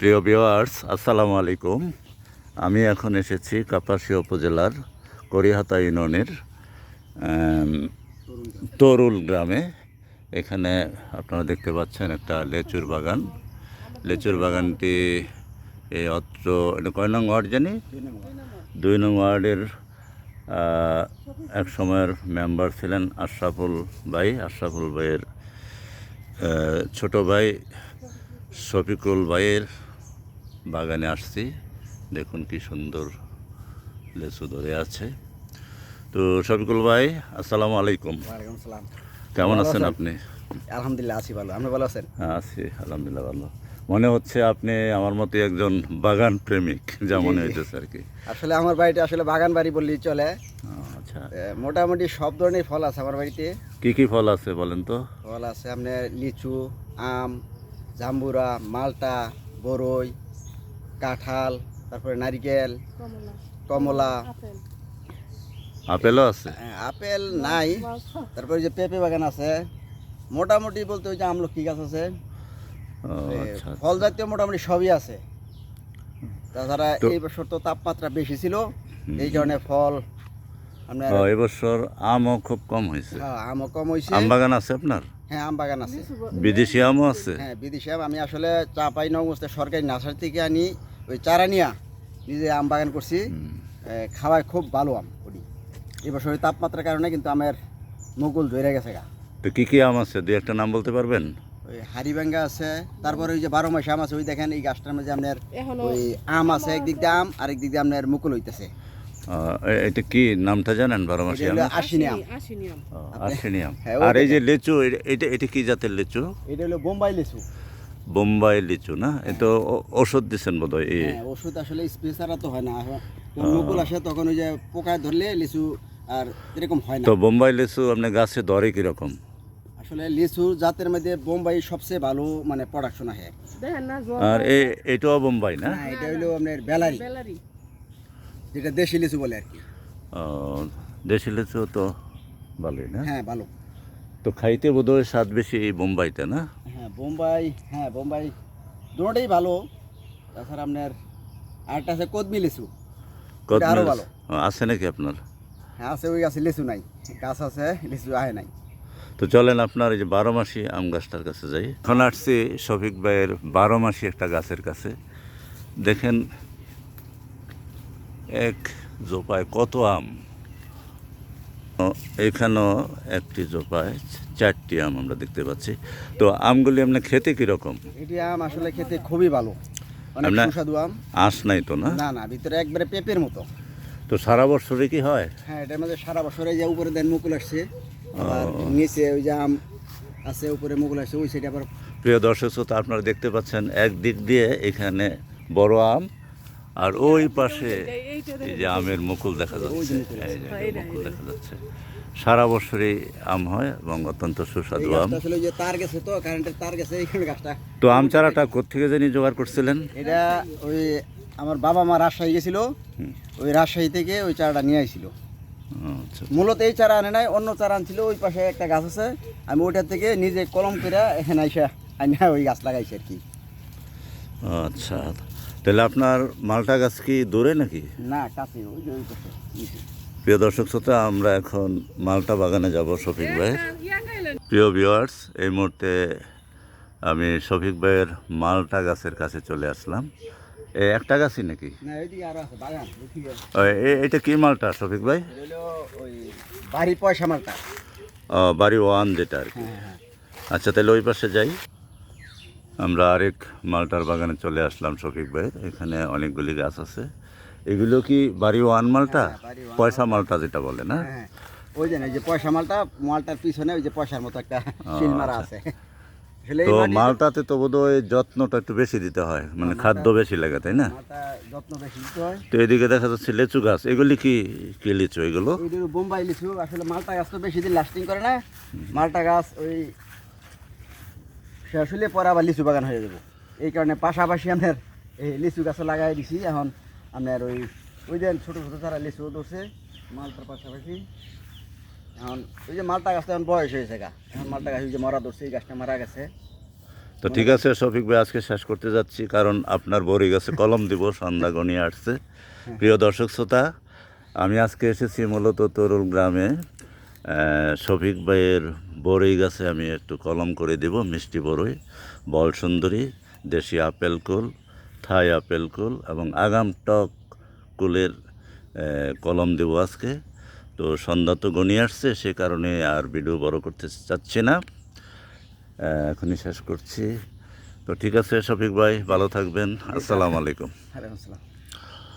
প্রিয় ভিওয়ার্স আসসালামু আলাইকুম। আমি এখন এসেছি কাপাসিয়া উপজেলার করিহাতা ইউনিয়নের তরুল গ্রামে। এখানে আপনারা দেখতে পাচ্ছেন একটা লেচুর বাগান। লেচুর বাগানটি এই অত্র কয় নং ওয়ার্ড জানি? দুই নং ওয়ার্ডের এক সময়ের মেম্বার ছিলেন আশরাফুল ভাই। আশরাফুল ভাইয়ের ছোট ভাই শফিকুল ভাইয়ের বাগানে আসছি। দেখুন কি সুন্দর লেচু ধরে আছে। তো শফিকুল ভাই আসসালামু আলাইকুম। কেমন আছেন আছেন? আপনি? আলহামদুলিল্লাহ আছি ভালো। আপনি ভালো আছেন? হ্যাঁ আছি আলহামদুলিল্লাহ ভালো। মনে হচ্ছে আপনি আমার মতো একজন বাগান প্রেমিক যা মনে হইতেছে আর কি। আসলে আমার বাড়িতে আসলে বাগান বাড়ি বললেই চলে। আচ্ছা। মোটামুটি সব ধরনের ফল আছে আমার বাড়িতে। কি কি ফল আছে বলেন তো? ফল আছে আপনার লিচু আম জাম্বুরা মালটা বরই কাঁঠাল তারপরে নারিকেল কমলা। আপেলও আছে? আপেল নাই। তারপরে যে পেঁপে বাগান আছে মোটামুটি বলতে ওই যে আমলকি গাছ আছে ও, এ, আচ্ছা ফল জাতীয় মোটামুটি সবই আছে। তাছাড়া এই বছর তো তাপমাত্রা বেশি ছিল এই কারণে ফল এবছর আমও খুব কম হয়েছে। হ্যাঁ, আমও কম হয়েছে। আম বাগান আছে আপনার? হ্যাঁ আম বাগান আছে। বিদেশি আমও আছে? হ্যাঁ বিদেশি আম। আমি আসলে চাপাই নগস্তে সরকারি নার্সারি থেকে আনি। ওই চারা নিয়া নিজে আম বাগান করছি খাওয়ায় খুব ভালো আম করি। এবছর ওই তাপমাত্রার কারণে কিন্তু আমের মুকুল ধরে গেছে গা। তো কি কি আম আছে? দুই একটা নাম বলতে পারবেন? ওই হাড়িভাঙ্গা আছে তারপরে ওই যে বারো মাসে আম আছে ওই দেখেন এই গাছটার মধ্যে আপনার ওই আম আছে একদিক দিয়ে আম আরেক দিক দিয়ে আপনার মুকুল হইতেছে। এটা কি নামটা জানেন বারো মাসি এটা আম হলো আশিনি আম আসেনি আম আশ্বিনী আম হ্যাঁ, আর এই যে লিচু এটা এটা কি জাতের লিচু? এটা হলো বোম্বাই লিচু। বোম্বাই লিচু না? এ তো ওষুধ দিচ্ছেন বোধ হয় এই হ্যাঁ ওষুধ আসলে স্প্রে ছাড়া তো হয় না। এখন আসে তখন ওই যে পোকায় ধরলে লিচু আর এরকম হয় না। তো বোম্বাই লিচু আপনার গাছে ধরে কীরকম? আসলে লিচু জাতের মধ্যে বোম্বাই সবচেয়ে ভালো মানে প্রোডাকশন হয় আর এটাও বোম্বাই না? না এটা হলো আপনার বেলারি। বেলারি। যেটা দেশি লিচু বলে আর কি। দেশি লিচু তো ভালোই না? হ্যাঁ ভালো। তো খাইতে বোধ হয় স্বাদ বেশি এই বোম্বাইটা না? হ্যাঁ বোম্বাই হ্যাঁ বোম্বাই দুটোটাই ভালো। তাছাড়া আপনার আরেকটা আছে কদমি লিচু। কত আরও মিল- ভালো। আছে নাকি আপনার? হ্যাঁ আছে ওই গাছে লিচু নাই। গাছ আছে লিচু আয় নাই। তো চলেন আপনার এই যে বারো মাসি আম গাছটার কাছে যাই। এখন আসছি শফিক ভাইয়ের বারো মাসি একটা গাছের কাছে। দেখেন এক জোপায় কত আম? এখানেও একটি জোপায় চারটি আম আমরা দেখতে পাচ্ছি। তো আমগুলি আপনার খেতে কীরকম? এটি আম আসলে খেতে খুবই ভালো। অনেক আপনার- সুস্বাদু আম। আঁশ নাই তো না? না না ভিতরে একবারে পেঁপের মতো। তো সারা বছরে কি হয়? হ্যাঁ এটার মধ্যে সারা বছরে যে উপরে দেন মুকুল আসছে আর নিচে ওই যে আম আছে উপরে মুকুল আসছে ওই সাইডে আবার প্রিয় দর্শক শ্রোতা আপনারা দেখতে পাচ্ছেন এক দিক দিয়ে এখানে বড় আম আর ওই পাশে এই যে আমের মুকুল। দেখা যাচ্ছে। এই যে মুকুল দেখা যাচ্ছে। সারা বছরই আম হয় এবং অত্যন্ত সুস্বাদু আম। গাছটা যে তার গেছে তো কারেন্টের তার গেছে এইখানে গাছটা। তো আম চারাটা কোথেকে জানি জোগাড় করছিলেন? এটা ওই আমার বাবা মা রাজশাহী গেছিল। ওই রাজশাহী থেকে ওই চারাটা নিয়ে আইছিল। আচ্ছা। মূলত এই চারা আনে নাই অন্য চারা আনছিল ওই পাশে একটা গাছ আছে। আমি ওইটার থেকে নিজে কলম করে এখানে আইসা আইনা ওই গাছ লাগাইছি আর কি। আচ্ছা। তাহলে আপনার মালটা গাছ কি দূরে নাকি? না কাছে। প্রিয় দর্শক শ্রোতা আমরা এখন মালটা বাগানে যাব শফিক ভাই। ইয়া গাইলেন প্রিয় ভিউয়ার্স এই মুহূর্তে আমি শফিক ভাইয়ের মালটা গাছের কাছে চলে আসলাম। এ একটা গাছই নাকি? এটা কি মালটা শফিক ভাই? ওই বাড়ি পয়সা মালটা। ও, বাড়ি ওয়ান যেটা আর কি। হ্যাঁ হ্যাঁ। আচ্ছা তাহলে ওই পাশে যাই। আমরা আরেক মালটার বাগানে চলে আসলাম শফিক ভাইয়ের এখানে অনেকগুলি গাছ আছে। এগুলো কি বাড়ি ওয়ান মালটা? হ্যাঁ, পয়সা মালটা যেটা বলে না? হ্যাঁ ওই যে যে পয়সা মালটা মালটার পিছনে ওই যে পয়সার মতো একটা শিল মারা আছে। আসলে তো মালটাতে তো বোধহয় যত্নটা একটু বেশি দিতে হয় মানে খাদ্য বেশি লাগে তাই না? যত্ন বেশি দিতে হয়। তো এদিকে দেখা যাচ্ছে লিচু গাছ। এগুলি কি কি লিচু এগুলো? বোম্বাই লিচু। আসলে মালটা গাছ তো বেশি দিন লাস্টিং করে না। মালটা গাছ ওই শেষ হলে পরে আবার লিচু বাগান হয়ে যাব। এই কারণে পাশাপাশি আপনার এই লিচু গাছও লাগাই দিছি। এখন আপনার ওই ওই যে ছোটো ছোটো চারা লিচু ধরছে মালটার পাশাপাশি। এখন ওই যে মালটা গাছটা এখন বয়স হয়েছে গা। এখন মালটা গাছ ওই যে মরা ধরছে এই গাছটা মারা গেছে। তো ঠিক আছে শফিক ভাই আজকে শেষ করতে যাচ্ছি কারণ আপনার বড়ি গাছে কলম দিব সন্ধ্যা গনিয়ে আসছে। প্রিয় দর্শক শ্রোতা আমি আজকে এসেছি মূলত তরুল গ্রামে শফিক ভাইয়ের বড়ই গাছে আমি একটু কলম করে দেব মিষ্টি বড়ই। বল সুন্দরী দেশি আপেল কুল থাই আপেল কুল এবং আগাম টক কুলের কলম দেব আজকে। তো সন্ধ্যা তো গনিয়ে আসছে সে কারণে আর ভিডিও বড় করতে চাচ্ছি না। এখনই শেষ করছি। তো ঠিক আছে শফিক ভাই ভালো থাকবেন। আসসালামু আলাইকুম। আলাইকুম আসসালাম।